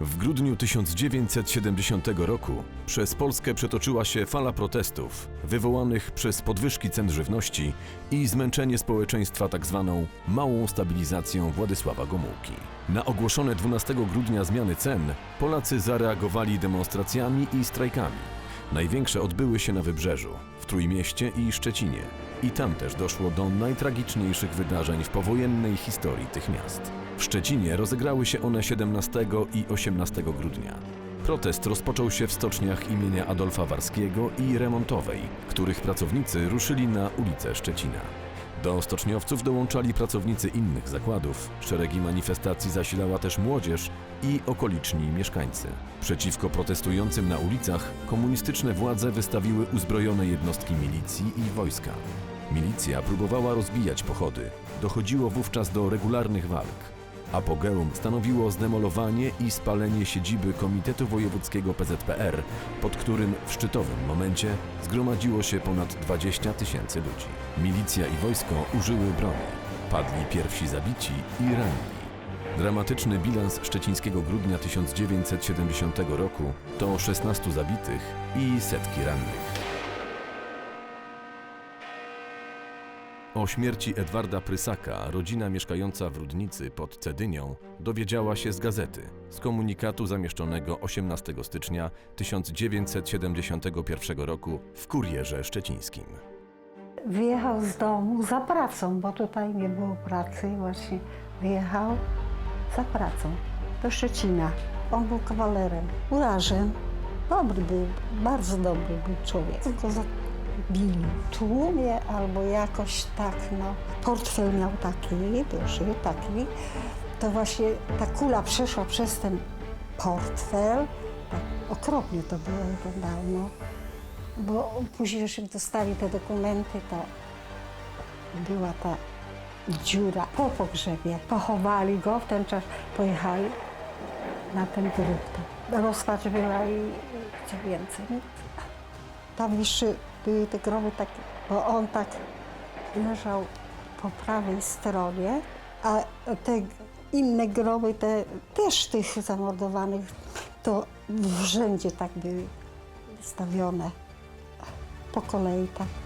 W grudniu 1970 roku przez Polskę przetoczyła się fala protestów wywołanych przez podwyżki cen żywności i zmęczenie społeczeństwa tzw. małą stabilizacją Władysława Gomułki. Na ogłoszone 12 grudnia zmiany cen Polacy zareagowali demonstracjami i strajkami. Największe odbyły się na Wybrzeżu, w Trójmieście i Szczecinie. I tam też doszło do najtragiczniejszych wydarzeń w powojennej historii tych miast. W Szczecinie rozegrały się one 17 i 18 grudnia. Protest rozpoczął się w stoczniach imienia Adolfa Warskiego i Remontowej, których pracownicy ruszyli na ulicę Szczecina. Do stoczniowców dołączali pracownicy innych zakładów. Szeregi manifestacji zasilała też młodzież i okoliczni mieszkańcy. Przeciwko protestującym na ulicach komunistyczne władze wystawiły uzbrojone jednostki milicji i wojska. Milicja próbowała rozbijać pochody. Dochodziło wówczas do regularnych walk. Apogeum stanowiło zdemolowanie i spalenie siedziby Komitetu Wojewódzkiego PZPR, pod którym w szczytowym momencie zgromadziło się ponad 20 tysięcy ludzi. Milicja i wojsko użyły broni. Padli pierwsi zabici i ranni. Dramatyczny bilans szczecińskiego grudnia 1970 roku to 16 zabitych i setki rannych. O śmierci Edwarda Prysaka rodzina mieszkająca w Rudnicy pod Cedynią dowiedziała się z gazety, z komunikatu zamieszczonego 18 stycznia 1971 roku w Kurierze Szczecińskim. Wyjechał z domu za pracą, bo tutaj nie było pracy. Właśnie wyjechał za pracą do Szczecina. On był kawalerem, urażem. Dobry był, bardzo dobry był człowiek. Tylko zabili tłumie albo jakoś tak, no. Portfel miał taki, duży, taki. To właśnie ta kula przeszła przez ten portfel. Tak okropnie to było, wyglądało. No bo później już dostali te dokumenty, to była ta dziura po pogrzebie. Pochowali go, w ten czas pojechali na ten grób. Rozpacz była i co więcej. Tam jeszcze były te groby takie, bo on tak leżał po prawej stronie, a te inne groby, te też tych zamordowanych, to w rzędzie tak były stawione po kolei tak.